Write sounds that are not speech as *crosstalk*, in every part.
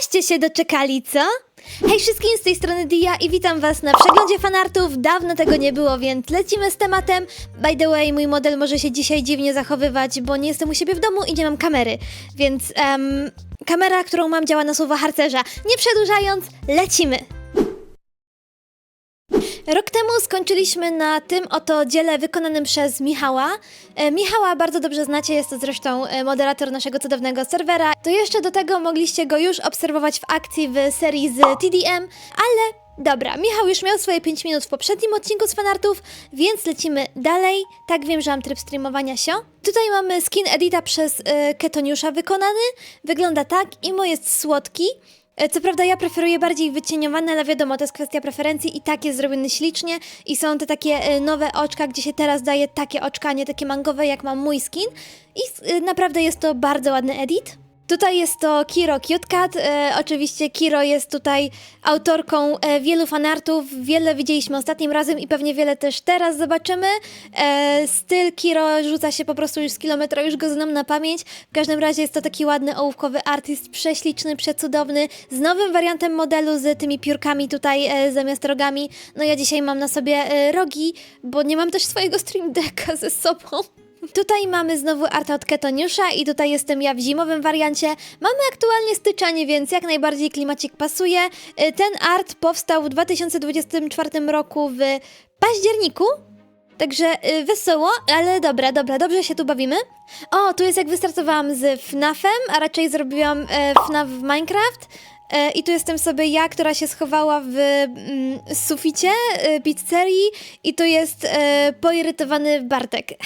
Aście się doczekali, co? Hej wszystkim, z tej strony Dia i witam was na przeglądzie fanartów. Dawno tego nie było, więc lecimy z tematem. By the way, mój model może się dzisiaj dziwnie zachowywać, bo nie jestem u siebie w domu i nie mam kamery. Więc em, kamera, którą mam działa na słowa harcerza. Nie przedłużając, lecimy! Rok temu skończyliśmy na tym oto dziele wykonanym przez Michała. E, Michała bardzo dobrze znacie, jest to zresztą e, moderator naszego cudownego serwera. To jeszcze do tego mogliście go już obserwować w akcji w serii z TDM, ale dobra, Michał już miał swoje 5 minut w poprzednim odcinku z fanartów, więc lecimy dalej. Tak wiem, że mam tryb streamowania się. Tutaj mamy skin edita przez e, Ketoniusza wykonany. Wygląda tak, Imo jest słodki. E, Co prawda ja preferuję bardziej wycieniowane, ale wiadomo, to jest kwestia preferencji i tak jest zrobiony ślicznie i są te takie e, nowe oczka, gdzie się teraz daje takie oczka, nie takie mangowe, jak ma mój skin i e, naprawdę jest to bardzo ładny edit. Tutaj jest to Kiro Cutecat. E, oczywiście Kiro jest tutaj autorką e, wielu fanartów. Wiele widzieliśmy ostatnim razem i pewnie wiele też teraz zobaczymy. E, styl Kiro rzuca się po prostu już z kilometra, już go znam na pamięć. W każdym razie jest to taki ładny ołówkowy artyst, prześliczny, przecudowny, z nowym wariantem modelu, z tymi piórkami tutaj e, zamiast rogami. No ja dzisiaj mam na sobie e, rogi, bo nie mam też swojego stream decka ze sobą. Tutaj mamy znowu arta od Ketoniusza i tutaj jestem ja w zimowym wariancie. Mamy aktualnie styczenie, więc jak najbardziej klimacik pasuje. Y, Ten art powstał w 2024 roku w październiku. Także y, wesoło, ale dobra, dobra, dobrze się tu bawimy. O, tu jest jak wystartowałam z FNAFem, a raczej zrobiłam e, FNAF w Minecraft. E, I tu jestem sobie ja, która się schowała w mm, suficie e, pizzerii i tu jest e, poirytowany Bartek. *laughs*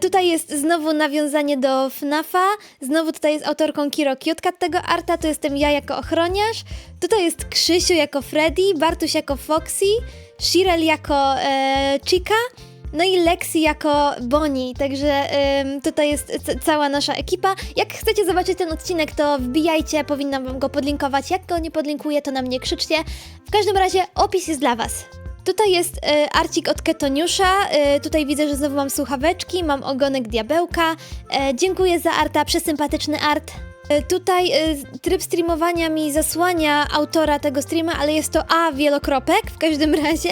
Tutaj jest znowu nawiązanie do FNAFa, znowu tutaj jest autorką Kiro Cutecat tego arta, tu jestem ja jako ochroniarz, tutaj jest Krzysiu jako Freddy, Bartuś jako Foxy, Shirel jako e, Chica, no i Lexi jako Bonnie, także ym, tutaj jest cała nasza ekipa. Jak chcecie zobaczyć ten odcinek, to wbijajcie, powinnam wam go podlinkować. Jak go nie podlinkuję, to na mnie krzyczcie. W każdym razie opis jest dla was. Tutaj jest y, arcik od Ketoniusza. Y, tutaj widzę, że znowu mam słuchaweczki, mam ogonek diabełka. E, dziękuję za arta, przesympatyczny art. E, Tutaj e, tryb streamowania mi zasłania autora tego streama, ale jest to A wielokropek w każdym *laughs* razie.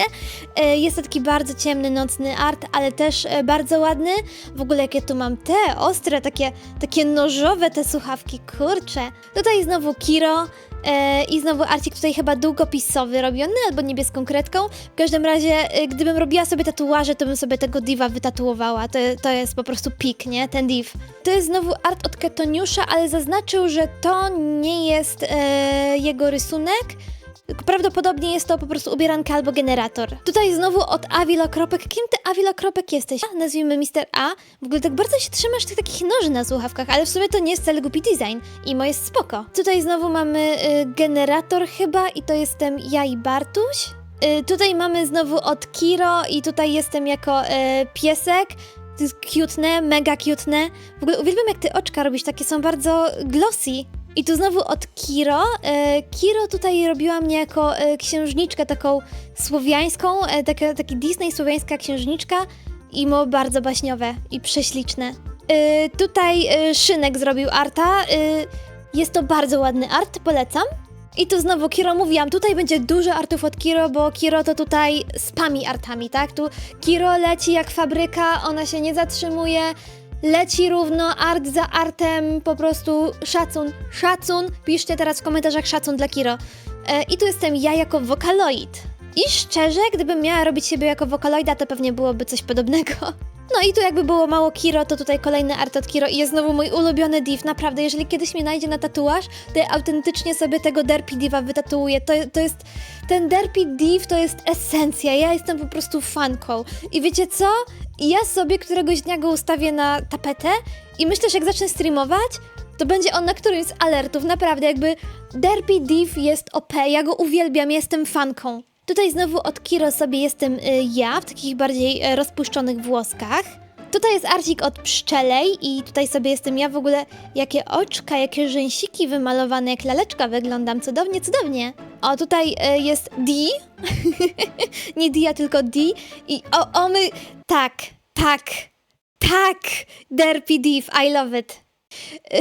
E, Jest to taki bardzo ciemny, nocny art, ale też bardzo ładny. W ogóle jakie tu mam te ostre, takie, takie nożowe te słuchawki, kurcze. Tutaj znowu Kiro. E, I znowu arcik tutaj chyba długopisowy robiony, albo niebieską kredką. W każdym razie, e, gdybym robiła sobie tatuaże, to bym sobie tego diva wytatuowała. To, to jest po prostu pik, nie? Ten div. To jest znowu art od Ketoniusza, ale zaznaczył, że to nie jest e, jego rysunek. Prawdopodobnie jest to po prostu ubieranka albo generator. Tutaj znowu od Awilokropek. Kim ty Awilokropek jesteś? A, nazwijmy Mr. A. W ogóle tak bardzo się trzymasz tych takich noży na słuchawkach, ale w sumie to nie jest wcale głupi design. I mo jest spoko. Tutaj znowu mamy y, generator chyba i to jestem ja i Bartuś. Y, tutaj mamy znowu od Kiro i tutaj jestem jako y, piesek. To jest cutne, mega cutne. W ogóle uwielbiam jak ty oczka robisz, takie są bardzo glossy. I tu znowu od Kiro. E, Kiro tutaj robiła mnie jako e, księżniczkę taką słowiańską, e, taka, taki Disney słowiańska księżniczka. I mo bardzo baśniowe i prześliczne. Tutaj Szynek zrobił arta. Jest to bardzo ładny art, polecam. I tu znowu Kiro mówiłam, tutaj będzie dużo artów od Kiro, bo Kiro to tutaj spami artami, tak? Tu Kiro leci jak fabryka, ona się nie zatrzymuje, leci równo, art za artem, po prostu szacun, szacun. Piszcie teraz w komentarzach szacun dla Kiro. E, I tu jestem ja jako wokaloid. I szczerze, gdybym miała robić siebie jako wokaloida, to pewnie byłoby coś podobnego. *laughs* No i tu jakby było mało Kiro, to tutaj kolejny art od Kiro i jest znowu mój ulubiony div. Naprawdę, jeżeli kiedyś mnie najdzie na tatuaż, to ja autentycznie sobie tego Derpy Diva wytatuuję. To, to jest... Ten Derpy Div to jest esencja. Ja jestem po prostu fanką. I wiecie co? Ja sobie któregoś dnia go ustawię na tapetę i myślę, że jak zacznę streamować, to będzie on na którymś z alertów. Naprawdę, jakby Derpy Div jest OP. Ja go uwielbiam, jestem fanką. Tutaj znowu od Kiro sobie jestem y, ja, w takich bardziej e, rozpuszczonych włoskach. Tutaj jest arcik od Pszczelej i tutaj sobie jestem ja w ogóle, jakie oczka, jakie rzęsiki wymalowane, jak laleczka wyglądam, cudownie, cudownie. O, tutaj e, jest D, *laughs* nie Dia, tylko D i o, o my, tak, tak, tak, Derpy Div, I love it.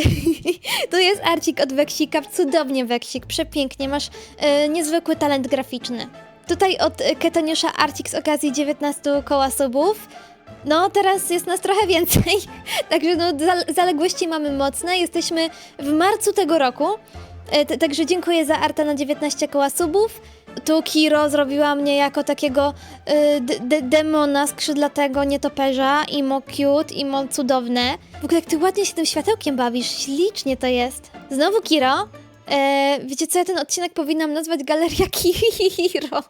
*laughs* tu jest arcik od Weksika, cudownie Weksik, przepięknie, masz e, niezwykły talent graficzny. Tutaj od e, Ketoniusza arcik z okazji 19 koła subów. No, teraz jest nas trochę więcej, *laughs* także no, zal- zaległości mamy mocne. Jesteśmy w marcu tego roku, e, także dziękuję za Arta na 19 koła subów. Tu Kiro zrobiła mnie jako takiego y, d- d- demona skrzydlatego nietoperza, imo cute, imo cudowne. W ogóle jak ty ładnie się tym światełkiem bawisz, ślicznie to jest. Znowu Kiro. E, wiecie co, ja ten odcinek powinnam nazwać Galeria *laughs* Kiro.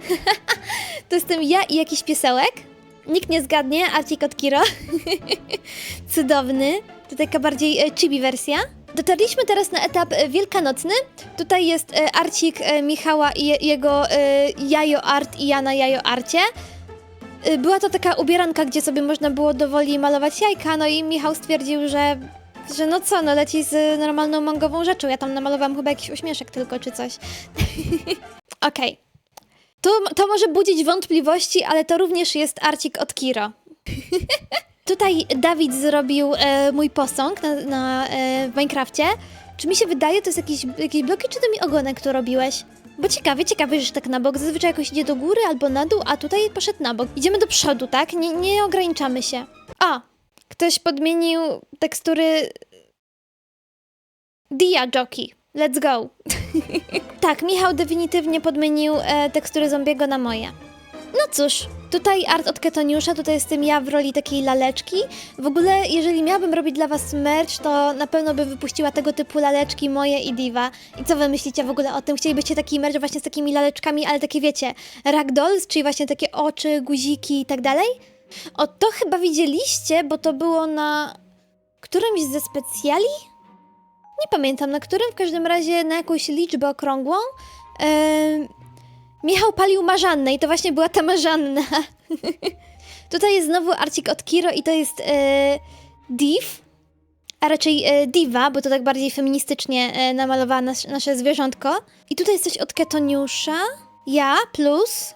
*laughs* to jestem ja i jakiś piesełek. Nikt nie zgadnie, Arcik od Kiro. *laughs* Cudowny. To taka bardziej e, chibi wersja. Dotarliśmy teraz na etap e, wielkanocny. Tutaj jest e, Arcik Michała i je, jego Jajo Art i ja na Jajo Arcie. Była to taka ubieranka, gdzie sobie można było dowoli malować jajka, no i Michał stwierdził, że, że no co, no leci z normalną mangową rzeczą. Ja tam namalowałam chyba jakiś uśmieszek tylko, czy coś. *laughs* Okej. To, to może budzić wątpliwości, ale to również jest Arcik od Kiro. *laughs* Tutaj Dawid zrobił e, mój posąg na, na, e, w Minecrafcie. Czy mi się wydaje, to jest jakieś, jakieś bloki, czy to mi ogonek tu robiłeś? Bo ciekawie, ciekawie, że tak na bok. Zazwyczaj jakoś idzie do góry albo na dół, a tutaj poszedł na bok. Idziemy do przodu, tak? Nie, nie ograniczamy się. A, ktoś podmienił tekstury Dia Jockey. Let's go. *laughs* tak, Michał definitywnie podmienił e, tekstury zombiego na moje. No cóż, tutaj art od Ketoniusza, tutaj jestem ja w roli takiej laleczki. W ogóle, jeżeli miałabym robić dla was merch, to na pewno bym wypuściła tego typu laleczki moje i Diva. I co wy myślicie w ogóle o tym? Chcielibyście taki merch właśnie z takimi laleczkami, ale takie wiecie, ragdolls, czyli właśnie takie oczy, guziki i tak dalej? O, to chyba widzieliście, bo to było na którymś ze specjali? Nie pamiętam na którym, w każdym razie na jakąś liczbę okrągłą. Em, Michał palił marzannę i to właśnie była ta marzanna. *laughs* Tutaj jest znowu arcik od Kiro i to jest e, Div, a raczej e, Diva, bo to tak bardziej feministycznie e, namalowała nas, nasze zwierzątko. I tutaj jest coś od Ketoniusza. Ja plus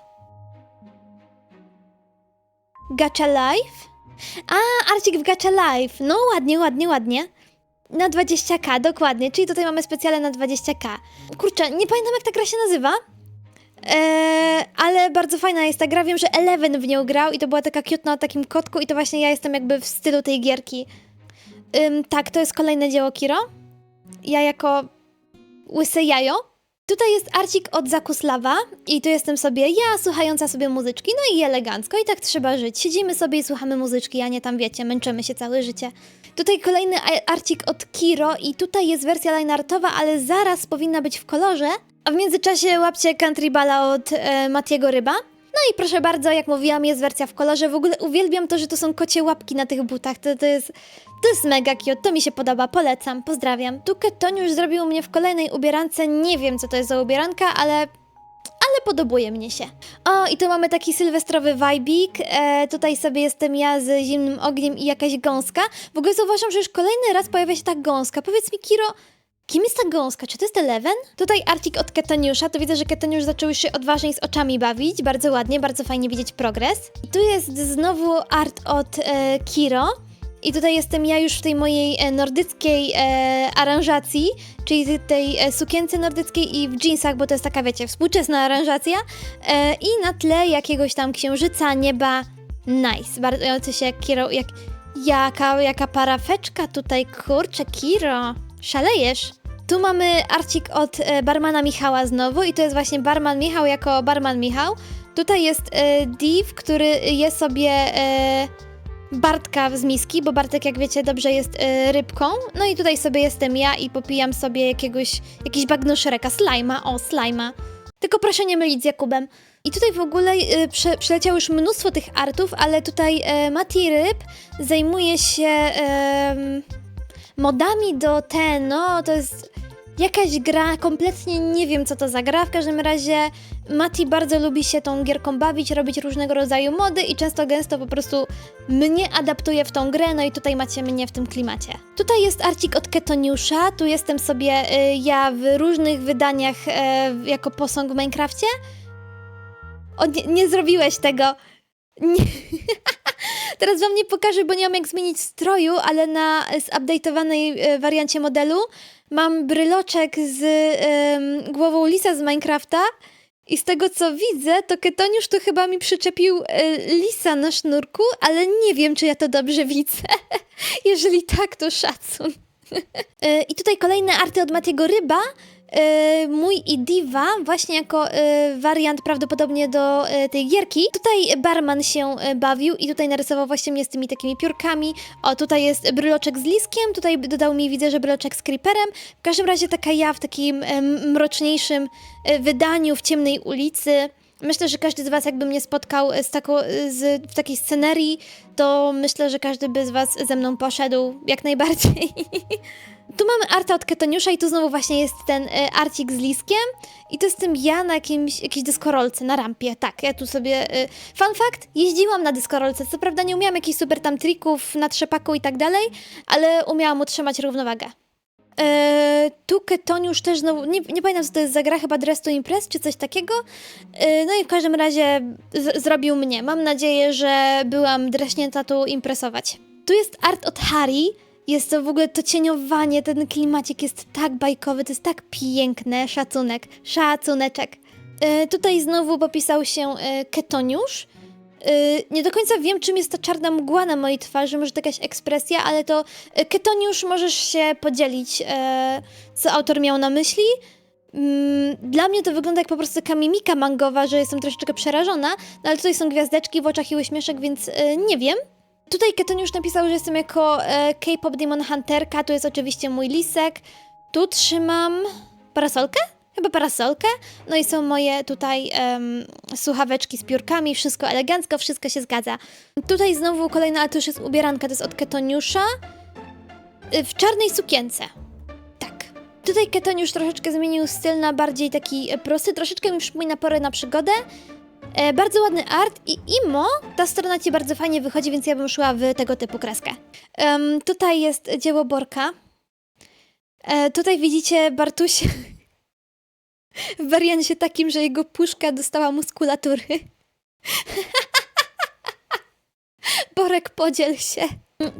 Gacha Life. A, arcik w Gacha Life. No ładnie, ładnie, ładnie. Na 20k, dokładnie. Czyli tutaj mamy specjalne na 20k. Kurczę, nie pamiętam jak ta gra się nazywa. Eee, ale bardzo fajna jest ta gra. Wiem, że Eleven w nią grał i to była taka cute na takim kotku i to właśnie ja jestem jakby w stylu tej gierki. Ym, tak, to jest kolejne dzieło Kiro. Ja jako łyse jajo. Tutaj jest arcik od Zakuslawa i tu jestem sobie ja, słuchająca sobie muzyczki, no i elegancko i tak trzeba żyć. Siedzimy sobie i słuchamy muzyczki, a nie tam wiecie, męczymy się całe życie. Tutaj kolejny arcik od Kiro i tutaj jest wersja lineartowa, ale zaraz powinna być w kolorze. A w międzyczasie łapcie Country Balla od e, Matiego Ryba. No i proszę bardzo, jak mówiłam, jest wersja w kolorze. W ogóle uwielbiam to, że to są kocie łapki na tych butach. To, to, jest, to jest mega cute, to mi się podoba, polecam, pozdrawiam. Tu Ketoniusz zrobił mnie w kolejnej ubierance. Nie wiem, co to jest za ubieranka, ale ale podobuje mnie się. O, i tu mamy taki sylwestrowy vibik. E, tutaj sobie jestem ja z zimnym ogniem i jakaś gąska. W ogóle zauważam, że już kolejny raz pojawia się ta gąska. Powiedz mi, Kiro, kim jest ta gąska? Czy to jest Eleven? Tutaj arcik od Ketoniusza. To widzę, że Ketoniusz zaczął się odważniej z oczami bawić. Bardzo ładnie, bardzo fajnie widzieć progres. I tu jest znowu art od e, Kiro. I tutaj jestem ja już w tej mojej e, nordyckiej e, aranżacji, czyli tej e, sukience nordyckiej i w jeansach, bo to jest taka, wiecie, współczesna aranżacja. E, I na tle jakiegoś tam księżyca, nieba. Nice. Bardzo się Kiro, jak, jaka, jaka parafeczka tutaj, kurczę, Kiro. Szalejesz. Tu mamy arcik od e, barmana Michała znowu i to jest właśnie barman Michał jako barman Michał. Tutaj jest e, Div, który je sobie e, Bartka z miski, bo Bartek, jak wiecie, dobrze jest e, rybką. No i tutaj sobie jestem ja i popijam sobie jakiegoś, jakiś bagno szereka, slajma, o, slajma. Tylko proszę nie mylić z Jakubem. I tutaj w ogóle e, prze, przeleciało już mnóstwo tych artów, ale tutaj e, Mati Ryb zajmuje się modami do ten, no to jest jakaś gra, kompletnie nie wiem co to za gra, w każdym razie Mati bardzo lubi się tą gierką bawić, robić różnego rodzaju mody i często gęsto po prostu mnie adaptuje w tą grę, no i tutaj macie mnie w tym klimacie. Tutaj jest arcik od Ketoniusza, tu jestem sobie y, ja w różnych wydaniach y, jako posąg w Minecrafcie. O, nie, nie zrobiłeś tego. *laughs* Nie. Teraz wam nie pokażę, bo nie mam jak zmienić stroju, ale na zupdate'owanej e, wariancie modelu mam bryloczek z głową lisa z Minecrafta i z tego co widzę, to Ketoniusz to chyba mi przyczepił e, lisa na sznurku, ale nie wiem, czy ja to dobrze widzę. *laughs* Jeżeli tak, to szacun. *laughs* E, I tutaj kolejne arty od Matiego Ryba. E, Mój i Diva, właśnie jako e, wariant prawdopodobnie do e, tej gierki. Tutaj barman się bawił i tutaj narysował właśnie mnie z tymi takimi piórkami. O, tutaj jest bryloczek z liskiem, tutaj dodał mi, widzę, że bryloczek z creeperem. W każdym razie taka ja w takim mroczniejszym wydaniu, w ciemnej ulicy. Myślę, że każdy z Was, jakby mnie spotkał z taką, z, w takiej scenerii, to myślę, że każdy by z Was ze mną poszedł jak najbardziej. *laughs* tu mamy arta od Ketoniusza i tu znowu właśnie jest ten e, arcik z liskiem i to jestem ja na jakimś, jakiejś dyskorolce, na rampie. Tak, ja tu sobie... E, fun fact, jeździłam na dyskorolce, co prawda nie umiałam jakichś super tam trików na trzepaku i tak dalej, ale umiałam utrzymać równowagę. E, tu Ketoniusz też znowu, nie, nie pamiętam co to jest za gra, chyba Dress to Impress czy coś takiego. No i w każdym razie z- zrobił mnie. Mam nadzieję, że byłam dreśnięta tu impresować. Tu jest art od Harry. Jest to w ogóle to cieniowanie, ten klimacik jest tak bajkowy, to jest tak piękne. Szacunek, szacuneczek. E, tutaj znowu popisał się e, Ketoniusz. Y, nie do końca wiem, czym jest ta czarna mgła na mojej twarzy, może to jakaś ekspresja, ale to Ketoniusz możesz się podzielić, e, co autor miał na myśli. Mm, Dla mnie to wygląda jak po prostu taka mimika mangowa, że jestem troszeczkę przerażona, no ale tutaj są gwiazdeczki w oczach i uśmieszek, więc e, nie wiem. Tutaj Ketoniusz napisał, że jestem jako e, K-pop Demon Hunterka, tu jest oczywiście mój lisek. Tu trzymam parasolkę? Chyba parasolkę. No i są moje tutaj em, słuchaweczki z piórkami, wszystko elegancko, wszystko się zgadza. Tutaj znowu kolejna, ale to już jest ubieranka, to jest od Ketoniusza. Y, W czarnej sukience. Tak. Tutaj Ketoniusz troszeczkę zmienił styl na bardziej taki e, prosty, troszeczkę mi przypomina porę na przygodę. E, bardzo ładny art i Imo, ta strona ci bardzo fajnie wychodzi, więc ja bym szła w tego typu kreskę. Em, tutaj jest dzieło Borka. E, tutaj widzicie Bartusia *laughs* w wariancie takim, że jego puszka dostała muskulatury. *laughs* Borek, podziel się.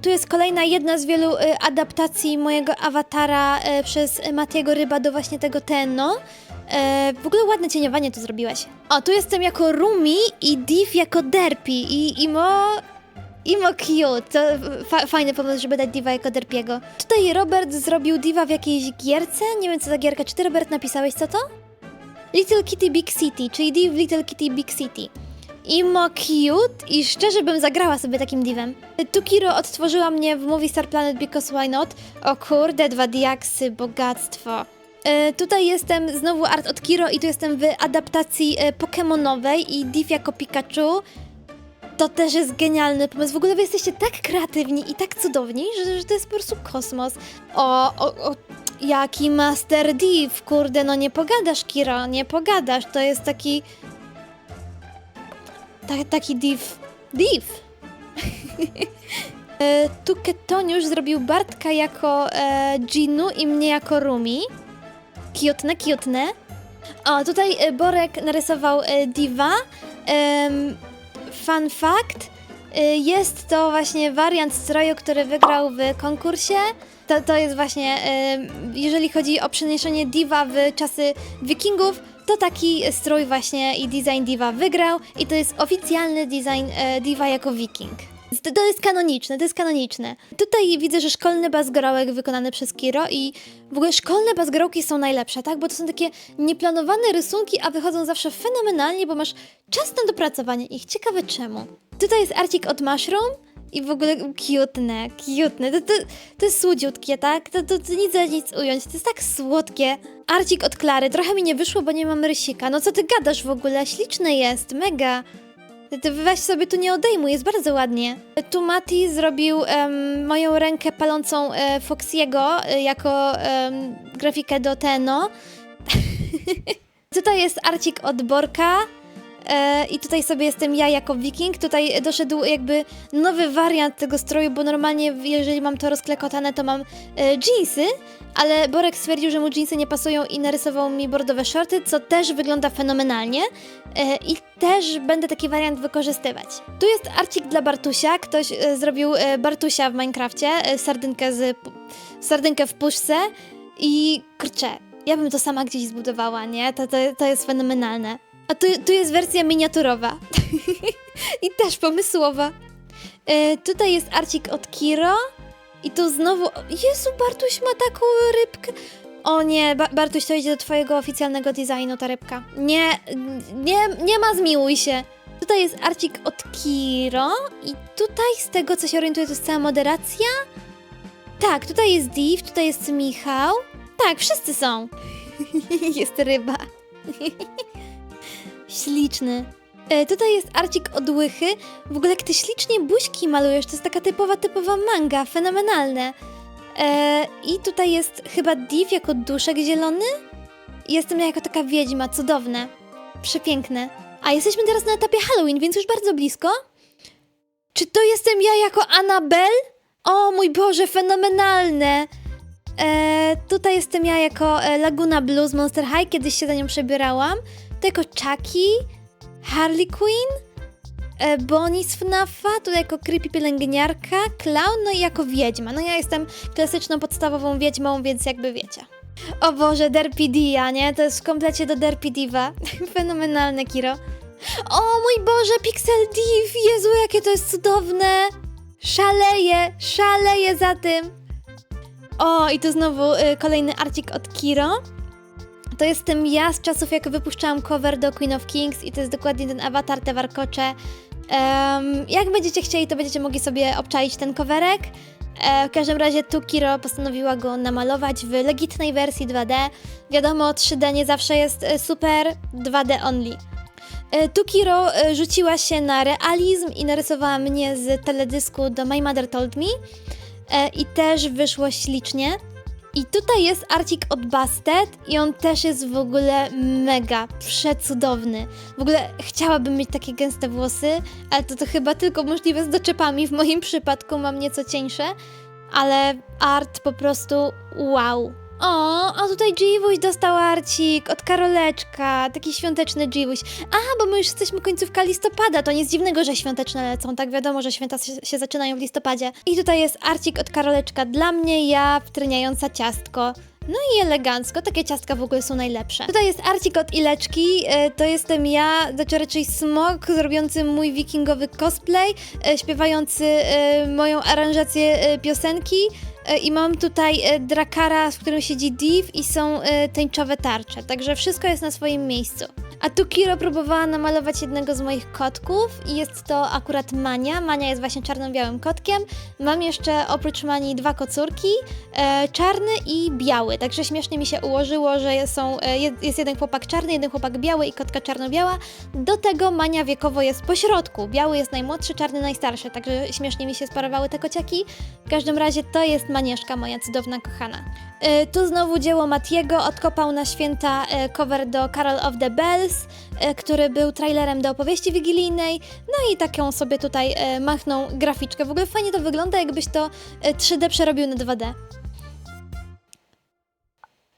Tu jest kolejna jedna z wielu y, adaptacji mojego awatara y, przez Matiego Ryba do właśnie tego Tenno. E, w ogóle ładne cieniowanie tu zrobiłeś. O, tu jestem jako Rumi i Div jako Derpy i Imo... Imo cute. To fa fajny pomysł, żeby dać Diva jako Derpiego. Tutaj Robert zrobił Diva w jakiejś gierce. Nie wiem co za gierka. Czy ty Robert napisałeś co to? Little Kitty Big City, czyli Div Little Kitty Big City. Imo cute i szczerze bym zagrała sobie takim divem. Tukiro odtworzyła mnie w Movie Star Planet Because Why Not. O kurde, dwa diaksy, bogactwo. E, tutaj jestem znowu art od Kiro i tu jestem w adaptacji e, Pokemonowej i Div jako Pikachu. To też jest genialny pomysł. W ogóle wy jesteście tak kreatywni i tak cudowni, że, że to jest po prostu kosmos. O, o, o, jaki Master Div, kurde, no nie pogadasz, Kiro, nie pogadasz. To jest taki... Ta, taki div. Div! *laughs* e, tu Ketoniusz zrobił Bartka jako e, Ginu i mnie jako Rumi. Kiotne, kiotne. O, tutaj e, Borek narysował e, Diva. Fun fact. e, Jest to właśnie wariant stroju, który wygrał w konkursie. To, to jest właśnie, jeżeli chodzi o przeniesienie Diva w czasy wikingów, to taki strój właśnie i design Diva wygrał i to jest oficjalny design Diva jako wiking. To, to jest kanoniczne, to jest kanoniczne. Tutaj widzę, że szkolny bazgorołek wykonany przez Kiro i w ogóle szkolne bazgorołki są najlepsze, tak? Bo to są takie nieplanowane rysunki, a wychodzą zawsze fenomenalnie, bo masz czas na dopracowanie ich. Ciekawe czemu. Tutaj jest arcik od Mushroom i w ogóle cutne, cutne. To, to, to jest słodziutkie, tak? To, to, to nic za nic ująć, to jest tak słodkie. Arcik od Klary, trochę mi nie wyszło, bo nie mam rysika. No co ty gadasz w ogóle? Śliczny jest, mega. Ty- weź sobie tu nie odejmuj, jest bardzo ładnie. Tu Mati zrobił moją rękę palącą e, Foxiego e, jako grafikę do Teno. *laughs* Tutaj jest arcik od Borka. E, I tutaj sobie jestem ja jako wiking. Tutaj doszedł jakby nowy wariant tego stroju, bo normalnie jeżeli mam to rozklekotane, to mam e, jeansy, ale Borek stwierdził, że mu jeansy nie pasują i narysował mi bordowe shorty, co też wygląda fenomenalnie. E, I też będę taki wariant wykorzystywać. Tu jest arcik dla Bartusia. Ktoś e, zrobił e, Bartusia w Minecrafcie, e, sardynkę, z, sardynkę w puszce i kurczę, ja bym to sama gdzieś zbudowała, nie? To, to, to jest fenomenalne. A tu, tu jest wersja miniaturowa. *laughs* I też pomysłowa. E, tutaj jest arcik od Kiro. I tu znowu... Jezu, Bartuś ma taką rybkę. O nie, ba Bartuś, to idzie do twojego oficjalnego designu, ta rybka. Nie, nie, nie ma zmiłuj się. Tutaj jest arcik od Kiro i tutaj z tego, co się orientuję, to jest cała moderacja. Tak, tutaj jest Div, tutaj jest Michał. Tak, wszyscy są. *laughs* jest ryba. *laughs* Śliczny. E, tutaj jest arcik od łychy. W ogóle jak ty ślicznie buźki malujesz, to jest taka typowa, typowa manga, fenomenalne. E, I tutaj jest chyba Div jako duszek zielony. Jestem ja jako taka wiedźma, cudowne. Przepiękne. A jesteśmy teraz na etapie Halloween, więc już bardzo blisko. Czy to jestem ja jako Annabelle? O mój Boże, fenomenalne! E, tutaj jestem ja jako e, Laguna Blues Monster High, kiedyś się za nią przebierałam. To jako Chucky, Harley Quinn, e, Bonnie z FNAFa, tutaj jako creepy pielęgniarka, clown, no i jako wiedźma. No ja jestem klasyczną, podstawową wiedźmą, więc jakby wiecie. O Boże, Derpy Dia, nie? To jest w komplecie do Derpy Diva. *laughs* Fenomenalne, Kiro. O mój Boże, Pixel Div! Jezu, jakie to jest cudowne! Szaleję, szaleję za tym! O, i tu znowu y, kolejny arcik od Kiro. To jestem ja z czasów, jak wypuszczałam cover do Queen of Kings i to jest dokładnie ten awatar, te warkocze. Em, jak będziecie chcieli, to będziecie mogli sobie obczaić ten coverek. E, w każdym razie tu Kiro postanowiła go namalować w legitnej wersji 2D. Wiadomo, 3D nie zawsze jest e, super, 2D only. E, Tu Kiro e, rzuciła się na realizm i narysowała mnie z teledysku do My Mother Told Me. E, I też wyszło ślicznie. I tutaj jest arcik od Bastet i on też jest w ogóle mega, przecudowny. W ogóle chciałabym mieć takie gęste włosy, ale to, to chyba tylko możliwe z doczepami. W moim przypadku mam nieco cieńsze, ale art po prostu wow. O, a tutaj Dziwuś dostał arcik od Karoleczka, taki świąteczny Dziwuś. Aha, bo my już jesteśmy końcówka listopada, to nic dziwnego, że świąteczne lecą, tak wiadomo, że święta się, zaczynają w listopadzie. I tutaj jest arcik od Karoleczka dla mnie, ja wtryniająca ciastko. No i elegancko, takie ciastka w ogóle są najlepsze. Tutaj jest arcik od Ileczki, e, to jestem ja, znaczy raczej smok, zrobiący mój wikingowy cosplay, e, śpiewający e, moją aranżację piosenki. E, I mam tutaj e, drakara, w którym siedzi Div i są e, tęczowe tarcze, także wszystko jest na swoim miejscu. A tu Kiro próbowała namalować jednego z moich kotków i jest to akurat Mania. Mania jest właśnie czarno-białym kotkiem. Mam jeszcze oprócz Mani dwa kocurki, e, czarny i biały, także śmiesznie mi się ułożyło, że są, e, jest jeden chłopak czarny, jeden chłopak biały i kotka czarno-biała. Do tego Mania wiekowo jest po środku. Biały jest najmłodszy, czarny najstarszy, także śmiesznie mi się sparowały te kociaki. W każdym razie to jest Manieszka, moja cudowna kochana. E, tu znowu dzieło Matiego, odkopał na święta e, cover do Carol of the Bells, e, który był trailerem do opowieści wigilijnej, no i taką sobie tutaj machnął graficzkę. W ogóle fajnie to wygląda, jakbyś to e, 3D przerobił na 2D.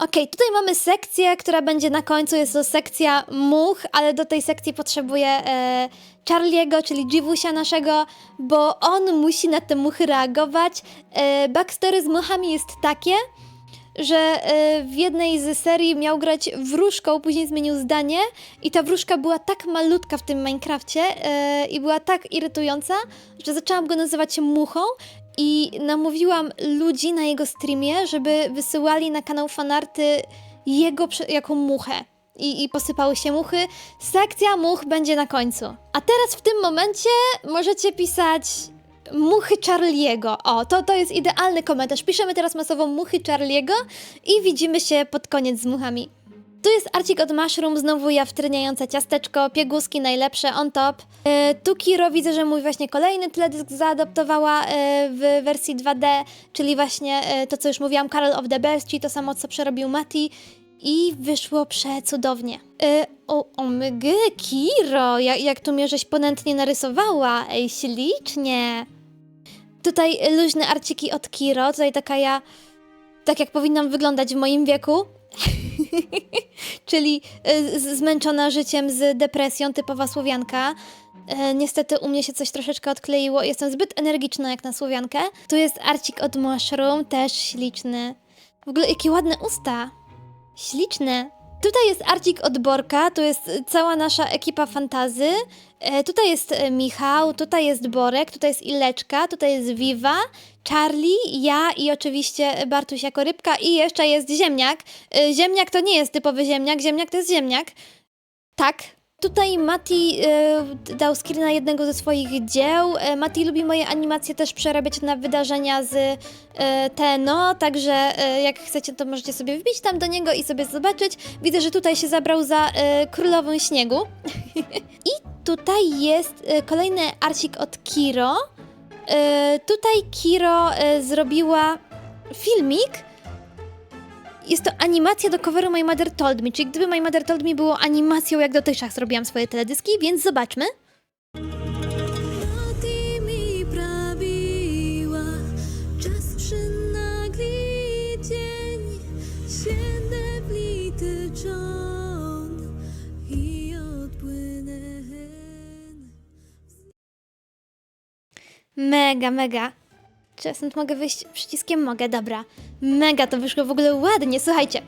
Okej, tutaj mamy sekcję, która będzie na końcu, jest to sekcja much, ale do tej sekcji potrzebuję e, Charliego, czyli Dziwusia naszego, bo on musi na te muchy reagować. E, backstory z muchami jest takie, że e, w jednej z serii miał grać wróżką, później zmienił zdanie i ta wróżka była tak malutka w tym Minecrafcie e, i była tak irytująca, że zaczęłam go nazywać muchą i namówiłam ludzi na jego streamie, żeby wysyłali na kanał fanarty jego jako muchę. I, I posypały się muchy. Sekcja much będzie na końcu. A teraz w tym momencie możecie pisać muchy Charliego. O, to, to jest idealny komentarz. Piszemy teraz masowo muchy Charliego i widzimy się pod koniec z muchami. Tu jest arcik od Mushroom, znowu ja wtryniająca ciasteczko, pieguski najlepsze, on top. E, tu Kiro widzę, że mój właśnie kolejny teledysk zaadoptowała e, w wersji 2D, czyli właśnie e, to, co już mówiłam, Carol of the Bells, czyli to samo, co przerobił Mati. i wyszło przecudownie. E, o, omygy, Kiro, jak, jak tu mnie żeś ponętnie narysowała, ej, ślicznie. Tutaj luźne arciki od Kiro, tutaj taka ja, tak jak powinnam wyglądać w moim wieku. *laughs* *laughs* Czyli y, zmęczona życiem z depresją, typowa Słowianka. E, niestety u mnie się coś troszeczkę odkleiło. Jestem zbyt energiczna jak na Słowiankę. Tu jest arcik od Mushroom, też śliczny. W ogóle jakie ładne usta. Śliczne. Tutaj jest arcik od Borka, tu jest cała nasza ekipa fantazy. E, tutaj jest e, Michał, tutaj jest Borek, tutaj jest Ileczka, tutaj jest Viva, Charlie, ja i oczywiście Bartuś jako rybka i jeszcze jest ziemniak. E, Ziemniak to nie jest typowy ziemniak, ziemniak to jest ziemniak. Tak. Tutaj Mati e, dał screena jednego ze swoich dzieł. E, Mati lubi moje animacje też przerabiać na wydarzenia z e, TNO, także e, jak chcecie, to możecie sobie wbić tam do niego i sobie zobaczyć. Widzę, że tutaj się zabrał za e, królową śniegu. *laughs* I tutaj jest e, kolejny arcik od Kiro. E, tutaj Kiro e, zrobiła filmik. Jest to animacja do coveru My Mother Told Me, czyli gdyby My Mother Told Me było animacją, jak dotychczas robiłam swoje teledyski, więc zobaczmy. Mega, mega. Czy ja stąd mogę wyjść przyciskiem? Mogę, dobra. Mega, to wyszło w ogóle ładnie, słuchajcie.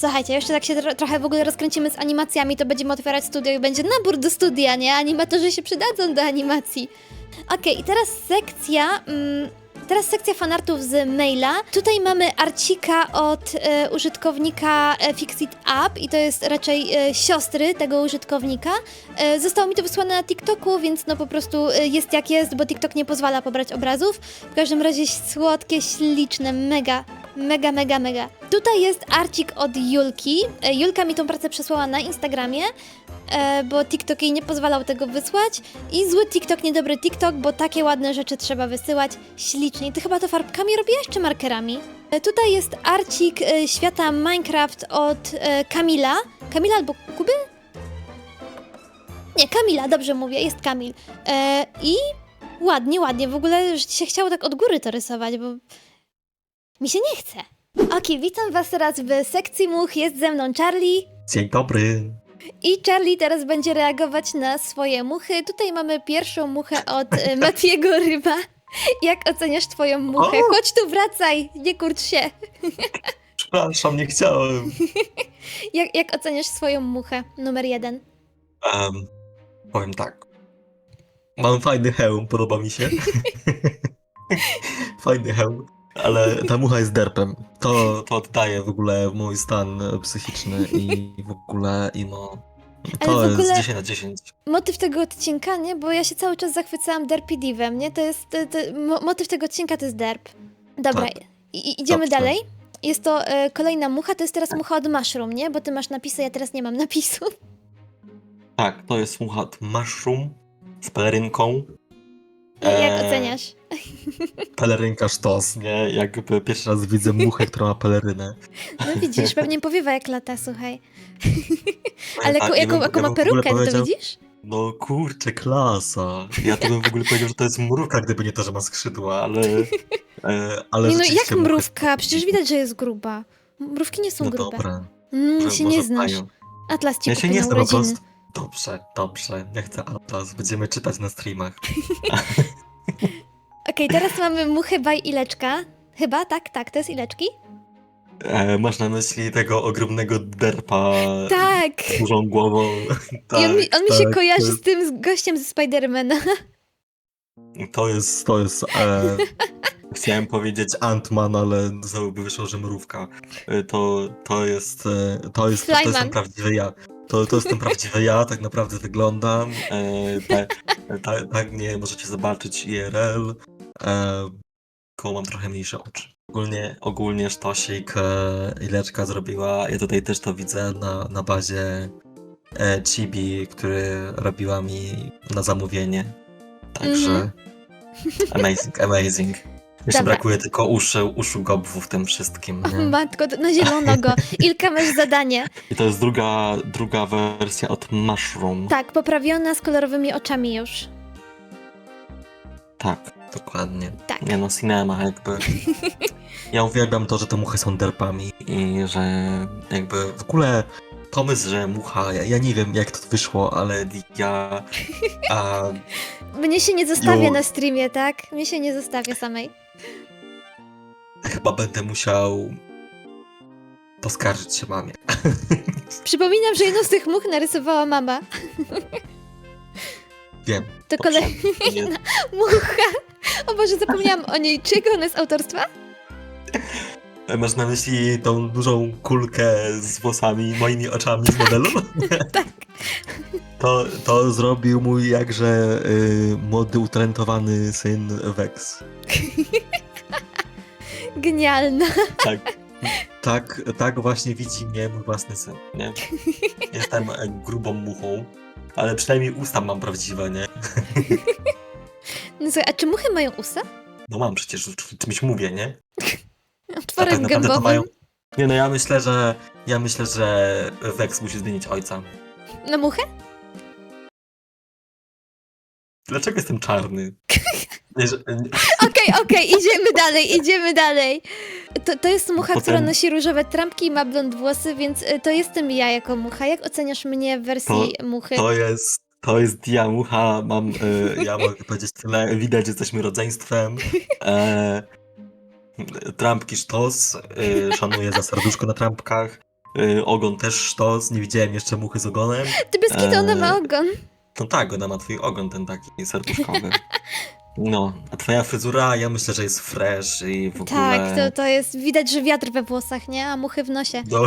Słuchajcie, jeszcze tak się tro- trochę w ogóle rozkręcimy z animacjami, to będziemy otwierać studio i będzie nabór do studia, nie? Animatorzy się przydadzą do animacji. Okej, i teraz sekcja... Mm, teraz sekcja fanartów z maila. Tutaj mamy arcika od e, użytkownika e, Fixit Up i to jest raczej e, siostry tego użytkownika. E, zostało mi to wysłane na TikToku, więc no po prostu e, jest jak jest, bo TikTok nie pozwala pobrać obrazów. W każdym razie słodkie, śliczne, mega, mega, mega, mega. Tutaj jest arcik od Julki. E, Julka mi tą pracę przesłała na Instagramie, e, bo TikTok jej nie pozwalał tego wysłać. I zły TikTok, niedobry TikTok, bo takie ładne rzeczy trzeba wysyłać ślicznie. Ty chyba to farbkami robiłaś, czy markerami? E, Tutaj jest arcik świata Minecraft od Kamila. Kamila albo Kuby? Nie, Kamila, dobrze mówię, jest Kamil. I ładnie, ładnie. W ogóle się chciało tak od góry to rysować, bo mi się nie chce. Okej, witam was teraz w sekcji much. Jest ze mną Charlie. Dzień dobry. I Charlie teraz będzie reagować na swoje muchy. Tutaj mamy pierwszą muchę od e, *laughs* Matiego Ryba. Jak oceniasz twoją muchę? O! Chodź tu, wracaj, nie kurcz się. Przepraszam, nie chciałem. *laughs* Jak, jak oceniasz swoją muchę? Numer jeden. Em, powiem tak. Mam fajny hełm, podoba mi się. *laughs* fajny hełm. Ale ta mucha jest derpem. To, to oddaje w ogóle mój stan e, psychiczny i w ogóle i no. To Ale w jest ogóle- 10 na 10. Motyw tego odcinka, nie? Bo ja się cały czas zachwycałam Derpy Divem, nie? To jest... To, to, mo- motyw tego odcinka to jest derp. Dobra, Tak. i, i idziemy Dobrze. dalej. Jest to e, kolejna mucha, to jest teraz mucha od Mushroom, nie? Bo ty masz napisy, ja teraz nie mam napisu. Tak, to jest mucha od Mushroom z pelerynką. Jak Eee, oceniasz? Pelerynka sztos, nie? Jakby pierwszy raz widzę muchę, która ma pelerynę. No widzisz, pewnie powiewa jak lata, słuchaj. *laughs* Ale jaką, ja jaką, bym- jaką ja ma bym w ogóle perukę, ty to powiedział- widzisz? No kurczę, klasa. Ja to bym w ogóle powiedział, że to jest mrówka, gdyby nie to, że ma skrzydła, ale... E, ale Nie no, rzeczywiście jak muchy- mrówka? Przecież widać, że jest gruba. Mrówki nie są No grube. dobra. Mm, się może nie znasz. mają. Atlas ci Ja się nie na znam po urodziny. prostu. Dobrze, dobrze. Ja chcę Atlas. Będziemy czytać na streamach. *laughs* Okej, teraz mamy muchę by Ileczka. Chyba, tak, tak, to jest Ileczki? E, masz na myśli tego ogromnego derpa Tak! z dużą głową. I on mi, on mi się tak, kojarzy to z tym z gościem ze Spidermana. To jest, to jest... E, chciałem powiedzieć Ant-Man, ale znowu by wyszło, że mrówka. E, to, to jest... E, to jest, to jest Flyman. ten prawdziwy ja. To, to jest ten prawdziwy ja, tak naprawdę wyglądam. E, tak, tak, tak mnie możecie zobaczyć IRL. E, tylko mam trochę mniejsze oczy. Ogólnie, ogólnie sztosik e, Ileczka zrobiła, ja tutaj też to widzę na, na bazie e, Chibi, który robiła mi na zamówienie. Także Mhm. *laughs* amazing, amazing. Jeszcze Dobra. brakuje tylko uszy, uszu gobwu w tym wszystkim, O nie? matko, na zielono go. *laughs* Ilka, masz zadanie. I to jest druga, druga wersja od Mushroom. Tak, poprawiona z kolorowymi oczami już. Tak, dokładnie. Tak. Nie no, cinema jakby. *laughs* Ja uwielbiam to, że te muchy są derpami i że jakby w ogóle pomysł, że mucha, ja, ja nie wiem jak to wyszło, ale ja a, *laughs* Mnie się nie zostawia Jo. na streamie, tak? Mnie się nie zostawia samej. chyba będę musiał poskarżyć się mamie. *laughs* Przypominam, że jedną z tych much narysowała mama. Wiem. To dobrze. kolejna Nie, mucha. O Boże, zapomniałam o niej. Czyjego ona jest autorstwa? Masz na myśli tą dużą kulkę z włosami, moimi oczami z modelu? *laughs* Tak. To, to zrobił mój jakże y, młody, utalentowany syn Vex. *laughs* Genialna. Tak, tak, tak właśnie widzi mnie mój własny syn, nie? *laughs* Jestem e, grubą muchą, ale przynajmniej usta mam prawdziwe, nie? No słuchaj, a czy muchy mają usta? No mam przecież, czy- czymś mówię, nie? *laughs* Otworem tak naprawdę to gębowym. mają... Nie no, ja myślę, że ja myślę, że Vex musi zmienić ojca. Na muchę? Dlaczego jestem czarny? *laughs* Nie- *laughs* Okej, okej, idziemy dalej, idziemy dalej. To, to jest mucha, Potem- która nosi różowe trampki i ma blond włosy, więc y, to jestem ja jako mucha. Jak oceniasz mnie w wersji muchy? To jest, to jest ja mucha, mam, e, ja mogę powiedzieć tyle, widać, że jesteśmy rodzeństwem. E, trampki sztos, e, szanuję za serduszko na trampkach. E, ogon też sztos, nie widziałem jeszcze muchy z ogonem. Ty bez kitu, ona ma ogon. No tak, ona ma twój ogon ten taki serduszkowy. No, a twoja fryzura, ja myślę, że jest fresh i w ogóle... Tak, to, to jest, widać, że wiatr we włosach, nie? A muchy w nosie. No,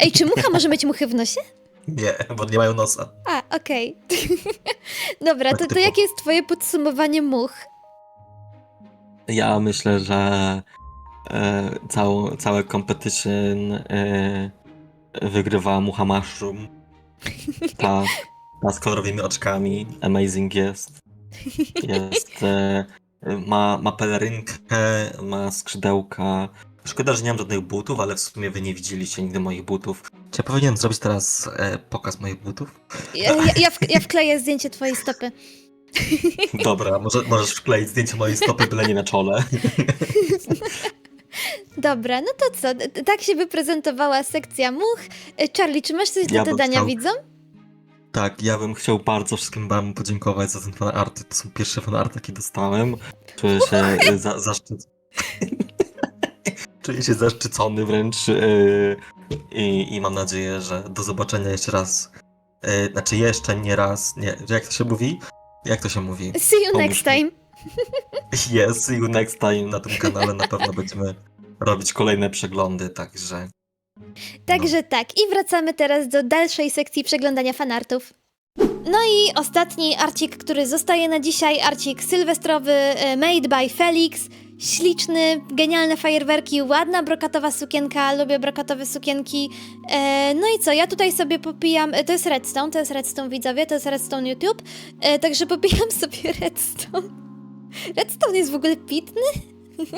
Ej, czy mucha może mieć muchy w nosie? *laughs* nie, bo nie mają nosa. A, okej. *laughs* Dobra, to, to jakie jest twoje podsumowanie much? Ja myślę, że e, całą, całe competition e, wygrywa Mucha Mushroom. *laughs* Ta, ta z kolorowymi oczkami. Amazing jest. Jest. E, ma, ma pelerynkę, ma skrzydełka. Szkoda, że nie mam żadnych butów, ale w sumie wy nie widzieliście nigdy moich butów. Czy ja powinienem zrobić teraz e, pokaz moich butów? Ja, ja, ja, w, ja wkleję zdjęcie twojej stopy. *laughs* Dobra, może, możesz wkleić zdjęcie mojej stopy, byle nie na czole. *laughs* Dobra, no to co? Tak się wyprezentowała sekcja much. E, Charlie, czy masz coś do Ja dodania chciał- widzom? Tak, ja bym chciał bardzo wszystkim wam podziękować za ten fanart. To są pierwsze fanarty, jakie dostałem. Czuję się za, zaszczyt... *laughs* Czuję się zaszczycony wręcz e, i, i mam nadzieję, że do zobaczenia jeszcze raz. E, Znaczy jeszcze nie raz, nie, jak to się mówi? Jak to się mówi? See you Pomóż next mi. time. Yes, see you next time na tym kanale. Na pewno będziemy robić kolejne przeglądy, także Także tak, i wracamy teraz do dalszej sekcji przeglądania fanartów. No i ostatni arcik, który zostaje na dzisiaj, arcik sylwestrowy e, Made by Felix. Śliczny, genialne fajerwerki, ładna brokatowa sukienka, lubię brokatowe sukienki. E, no i co, ja tutaj sobie popijam, e, to jest Redstone, to jest Redstone widzowie, to jest Redstone YouTube, e, także popijam *laughs* sobie Redstone. Redstone jest w ogóle pitny? *laughs*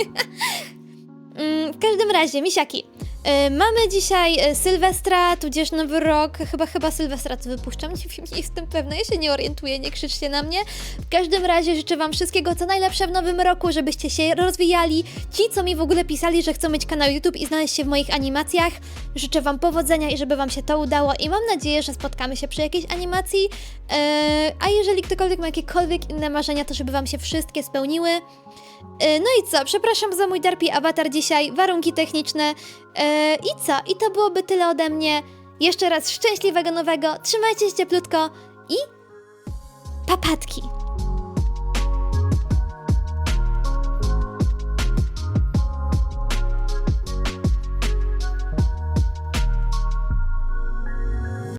Mm, w każdym razie, misiaki, E, Mamy dzisiaj e, Sylwestra, tudzież Nowy Rok. Chyba, chyba Sylwestra to wypuszczam, *laughs* nie nie jestem pewna, ja się nie orientuję, nie krzyczcie na mnie. W każdym razie życzę Wam wszystkiego co najlepsze w nowym roku, żebyście się rozwijali. Ci, co mi w ogóle pisali, że chcą mieć kanał YouTube i znaleźć się w moich animacjach, życzę Wam powodzenia i żeby Wam się to udało i mam nadzieję, że spotkamy się przy jakiejś animacji. E, a jeżeli ktokolwiek ma jakiekolwiek inne marzenia, to żeby Wam się wszystkie spełniły. E, No i co? Przepraszam za mój darpi awatar dzisiaj, warunki techniczne. E, I co? I to byłoby tyle ode mnie. Jeszcze raz szczęśliwego nowego, trzymajcie się cieplutko i papatki.